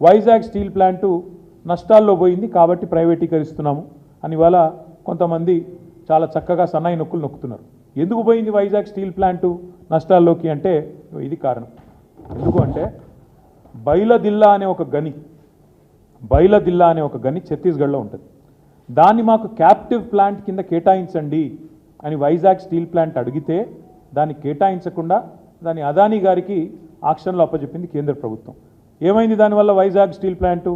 Vizag steel plant నష్టాల్లో పోయింది కాబట్టి ప్రైవేటీకరిస్తున్నాము అని ఇవాళ కొంతమంది చాలా చక్కగా సన్నాయి నొక్కులు నొక్కుతున్నారు. ఎందుకు పోయింది వైజాగ్ స్టీల్ ప్లాంటు నష్టాల్లోకి అంటే ఇది కారణం. ఎందుకు అంటే బైలదిల్లా అనే ఒక గని బైలదిల్లా అనే ఒక గని ఛత్తీస్గఢ్లో ఉంటుంది. దాన్ని మాకు క్యాప్టివ్ ప్లాంట్ కింద కేటాయించండి అని వైజాగ్ స్టీల్ ప్లాంట్ అడిగితే దాన్ని కేటాయించకుండా దాన్ని అదానీ గారికి ఆక్షన్లో అప్పచెప్పింది కేంద్ర ప్రభుత్వం. ఏమైంది దానివల్ల వైజాగ్ స్టీల్ ప్లాంటు?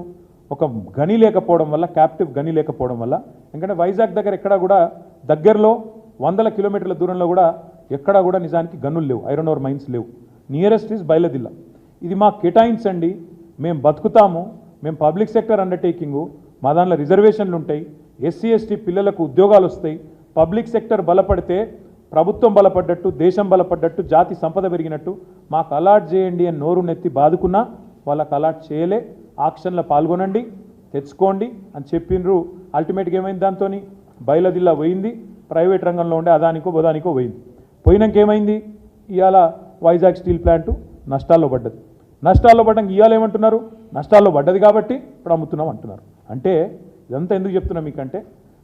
ఒక గని లేకపోవడం వల్ల క్యాప్టివ్ గని లేకపోవడం వల్ల. ఎందుకంటే వైజాగ్ దగ్గర ఎక్కడా కూడా దగ్గరలో వందల కిలోమీటర్ల దూరంలో కూడా ఎక్కడా కూడా నిజానికి గనులు లేవు. ఐరన్ ఓర్ మైన్స్ లేవు. నియరెస్ట్ ఈజ్ బయలదిల్లా ఇది మాకు కేటాయించండి మేము బతుకుతాము. మేము పబ్లిక్ సెక్టర్ అండర్టేకింగు మా దాంట్లో రిజర్వేషన్లు ఉంటాయి. ఎస్సీ ఎస్టీ పిల్లలకు ఉద్యోగాలు వస్తాయి. పబ్లిక్ సెక్టర్ బలపడితే ప్రభుత్వం బలపడ్డట్టు దేశం బలపడ్డట్టు జాతి సంపద పెరిగినట్టు మాకు అలాట్ చేయండి అని నోరు నెత్తి బాదుకున్నా వాళ్ళకి అలాట్ చేయలే. ఆక్షన్లో పాల్గొనండి తెచ్చుకోండి అని చెప్పిండ్రు. అల్టిమేట్గా ఏమైంది దాంతో బయలదిల్లా పోయింది. ప్రైవేట్ రంగంలో ఉండే అదానికో బదానికో పోయింది. పోయినాక ఏమైంది? ఇవాళ వైజాగ్ స్టీల్ ప్లాంటు నష్టాల్లో పడ్డది. నష్టాల్లో పడ్డాక ఇవాళ ఏమంటున్నారు? నష్టాల్లో పడ్డది కాబట్టి ఇప్పుడు అమ్ముతున్నాం అంటున్నారు. అంటే ఇదంతా ఎందుకు చెప్తున్నాం మీకంటే?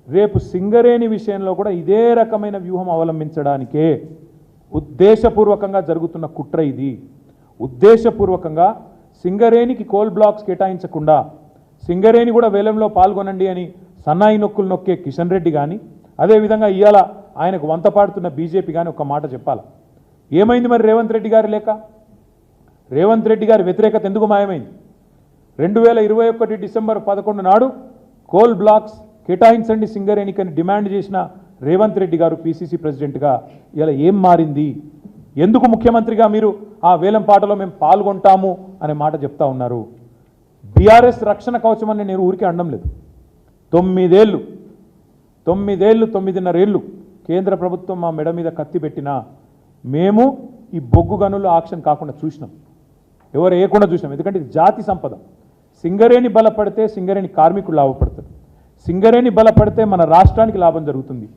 రేపు సింగరేణి విషయంలో కూడా ఇదే రకమైన వ్యూహం అవలంబించడానికే ఉద్దేశపూర్వకంగా జరుగుతున్న కుట్ర ఇది. ఉద్దేశపూర్వకంగా సింగరేణికి కోల్ బ్లాక్స్ కేటాయించకుండా సింగరేణి కూడా వేలంలో పాల్గొనండి అని సన్నాయి నొక్కులు నొక్కే కిషన్ రెడ్డి కానీ అదేవిధంగా ఇవాళ ఆయనకు వంత పాడుతున్న బీజేపీ కానీ ఒక మాట చెప్పాలి. ఏమైంది మరి రేవంత్ రెడ్డి గారి లేక రేవంత్ రెడ్డి గారి వ్యతిరేకత ఎందుకు మాయమైంది? రెండు వేల ఇరవై ఒకటి డిసెంబర్ పదకొండు నాడు కోల్ బ్లాక్స్ కేటాయించండి సింగరేణికి అని డిమాండ్ చేసిన రేవంత్ రెడ్డి గారు పీసీసీ ప్రెసిడెంట్గా ఇలా ఏం మారింది? ఎందుకు ముఖ్యమంత్రిగా మీరు ఆ వేలం పాటలో మేము పాల్గొంటాము అనే మాట చెప్తా ఉన్నారు? బీఆర్ఎస్ రక్షణ కవచం అని నేను ఊరికే అనడం లేదు. తొమ్మిదేళ్ళు తొమ్మిదేళ్ళు తొమ్మిదిన్నరేళ్ళు కేంద్ర ప్రభుత్వం మా మెడ మీద కత్తి పెట్టినా మేము ఈ బొగ్గు గనులు ఆక్షన్ కాకుండా చూసినాం. ఎవరు వేయకుండా చూసినాం. ఎందుకంటే ఇది జాతి సంపద. సింగరేణి బలపడితే సింగరేణి కార్మికులు లాభపడతారు. సింగరేణి బలపడితే మన రాష్ట్రానికి లాభం జరుగుతుంది.